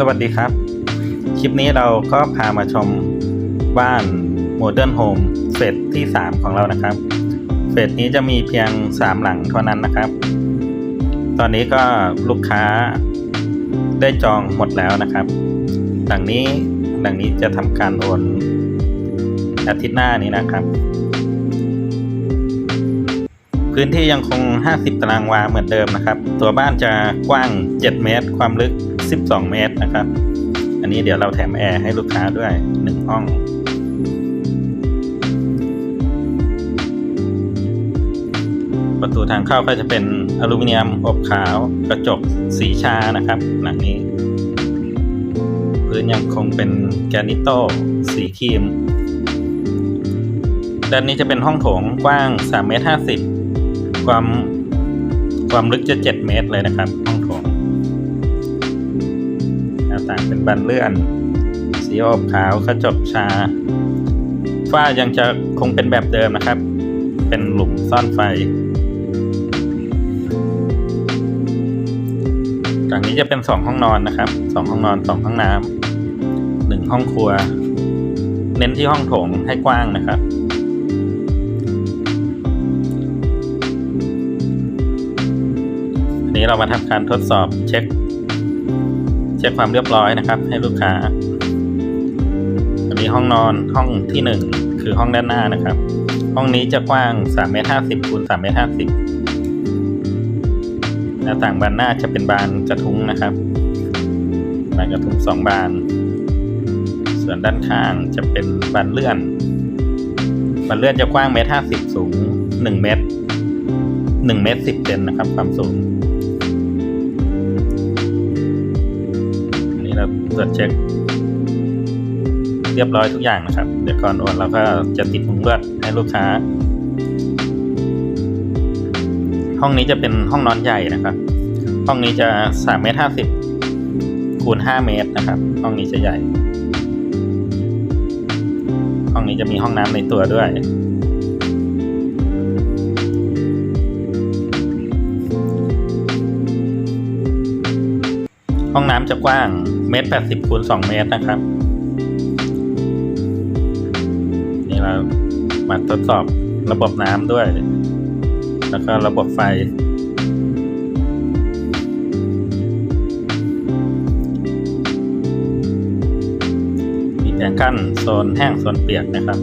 สวัสดีครับ คลิปนี้เราก็พามาชมบ้าน Modern Home เฟสที่ 3 ของเรานะครับ เฟสนี้จะมีเพียง 3 หลังเท่านั้นนะครับ ตอนนี้ก็ลูกค้าได้จองหมดแล้วนะครับ หลังนี้หลังนี้จะทำการโอนอาทิตย์หน้านี้นะครับ พื้นที่ยังคง 50 ตารางวาเหมือนเดิมนะครับ ตัวบ้านจะกว้าง 7 เมตร ความลึก 12 เมตรนะครับ อันนี้เดี๋ยวเราแถมแอร์ให้ลูกค้าด้วย 1 ห้อง ประตูทางเข้าก็จะเป็นอลูมิเนียมอบขาวกระจกสีชานะครับหลังนี้ พื้นยังคงเป็นแกรนิโต้สีครีมด้านนี้จะเป็นห้องโถงกว้าง3เมตร50 ความความลึกจะ 7 เมตรเลยนะครับ ห้องโถ ต่างเป็นบานเลื่อน สีอบขาวกระจกชา ฝ้ายังจะคงเป็นแบบเดิมนะครับ เป็นหลุมซ่อนไฟหลังนี้จะเป็นสองห้องนอนนะครับสองห้องนอนสองห้องน้ำหนึ่งห้องครัว เน้นที่ห้องโถงให้กว้างนะครับอันนี้เรามาทำการทดสอบเช็ค เช็คความเรียบร้อยนะครับ ให้ลูกค้าอันนี้ห้องนอนห้องที่หนึ่งคือห้องด้านหน้านะครับ ห้องนี้จะกว้าง3เมตร50คูณ3เมตร50หน้าต่างบานหน้าจะเป็นบานกระทุ้งนะครับบานกระทุ้งสองบาน ส่วนด้านข้างจะเป็นบานเลื่อนบานเลื่อนจะกว้างเมตร50สูง1เมตร1เมตร10เซนนะครับความสูง นนี้เราตรวจเช็ค เรียบร้อยทุกอย่างนะครับ เดี๋ยวก่อนโอนเราก็จะติดมุ้งลวดให้ลูกค้า ห้องนี้จะเป็นห้องนอนใหญ่นะครับ ห้องนี้จะสามเมตรห้าสิบคูณห้าเมตรนะครับ ห้องนี้จะใหญ่ ห้องนี้จะมีห้องน้ำในตัวด้วยห้องน้ำจะกว้าง เมตรแปดสิบคูณสองเมตรนะครับ นี่เรามาทดสอบระบบน้ำด้วย แล้วก็ระบบไฟ มีแผงกั้นโซนแห้งโซนเปียกนะครับ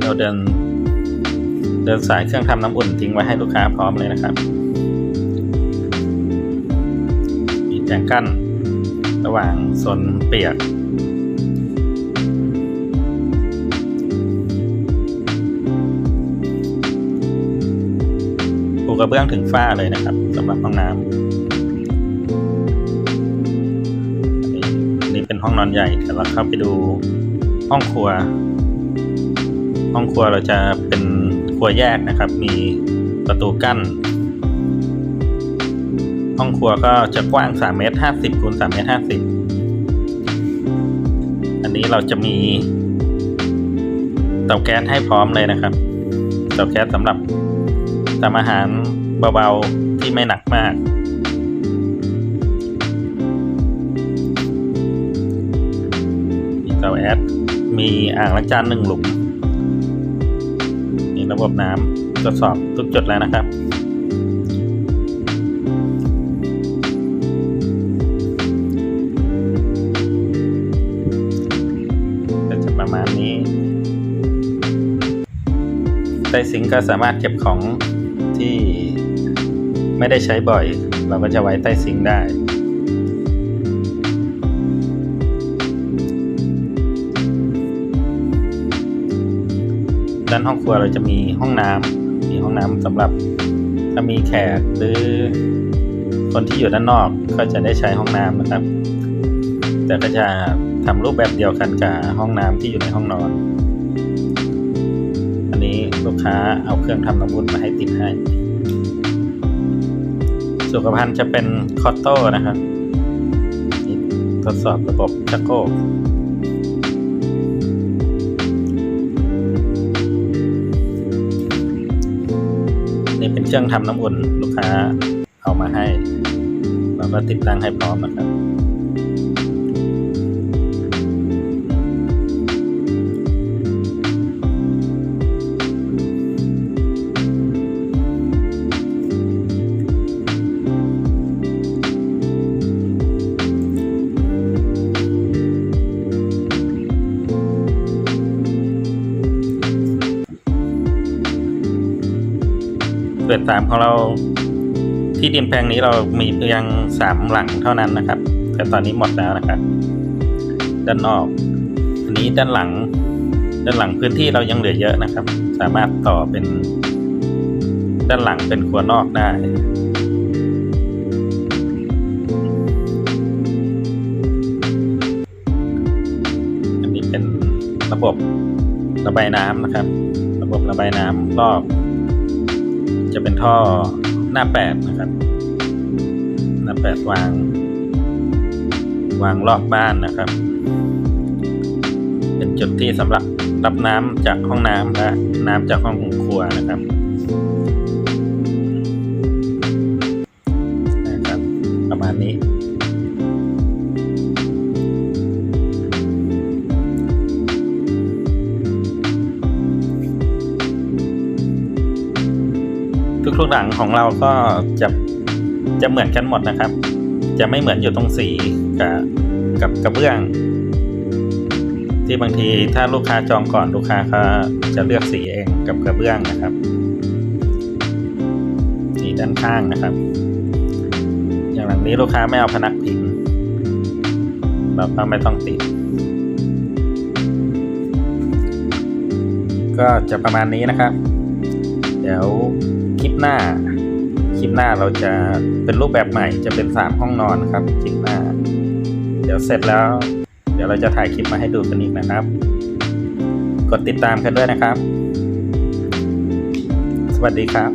เราเดินเดินสายเครื่องทำน้ำอุ่นทิ้งไว้ให้ลูกค้าพร้อมเลยนะครับ แผงกั้น ระหว่างโซนเปียก ปูกระเบื้องถึงฝ้าเลยนะครับสำหรับห้องน้ำอันนี้เป็นห้องนอนใหญ่เดี๋ยวเราเข้าไปดูห้องครัว ห้องครัวเราจะเป็นครัวแยกนะครับ มีประตูกั้น ห้องครัวก็จะกว้าง3เมตร50คูณ3เมตร50 อันนี้เราจะมีเตาแก๊สให้พร้อมเลยนะครับ เตาแก๊สสำหรับทำอาหารเบาๆที่ไม่หนักมาก มีเตาแอดมีอ่างล้างจานหนึ่งหลุมมีระบบน้ำตรวจสอบทุกจุดแล้วนะครับ ใต้ซิงก์ก็สามารถเก็บของที่ไม่ได้ใช้บ่อย เราก็จะไว้ใต้ซิงก์ได้ ด้านห้องครัวเราจะมีห้องน้ำมีห้องน้ำสำหรับถ้ามีแขกหรือคนที่อยู่ด้านนอกก็จะได้ใช้ห้องน้ำนะครับ แต่ก็จะทำรูปแบบเดียวกันกับห้องน้ำที่อยู่ในห้องนอน กค้าเอาเครื่องทำน้ำอุ่นมาให้ติดให้ สุขภัณฑ์จะเป็นคอตโต้นะครับนี่ทดสอบระบบชักโครกนี่เป็นเครื่องทำน้ำอุ่นลูกค้าเอามาให้ เราก็ติดตั้งให้พร้อมนะครับ เปิดสามของเราที่ดินแปลงนี้เรามีเพียงสามหลังเท่านั้นนะครับ แต่ตอนนี้หมดแล้วนะครับ ด้านนอก อันนี้ด้านหลัง ด้านหลังพื้นที่เรายังเหลือเยอะนะครับ สามารถต่อเป็น ด้านหลังเป็นครัวนอกได้อันนี้เป็นระบบระบายน้ำนะครับ ระบบระบายน้ำรอบ จะเป็นท่อหน้าแปดนะครับ หน้าแปดวาง วางรอบบ้านนะครับ เป็นจุดที่สำหรับรับน้ำจากห้องน้ำและน้ำจากห้องครัวนะครับนะครับ ประมาณนี้ ทุกหลังของเราก็จะจะเหมือนกันหมดนะครับ จะไม่เหมือนอยู่ตรงสีกับกับกระเบื้อง ที่บางทีถ้าลูกค้าจองก่อนลูกค้าเขาจะเลือกสีเองกับกระเบื้องนะครับสีด้านข้างนะครับ อย่างหลังนี้ลูกค้าไม่เอาพนักพิงเราก็ไม่ต้องติด ก็จะประมาณนี้นะครับ เดี๋ยว หน้า คลิปหน้าเราจะเป็นรูปแบบใหม่จะเป็นสามห้องนอนครับ คลิปหน้า เดี๋ยวเสร็จแล้ว เดี๋ยวเราจะถ่ายคลิปมาให้ดูกันอีกนะครับ กดติดตามกันด้วยนะครับ สวัสดีครับ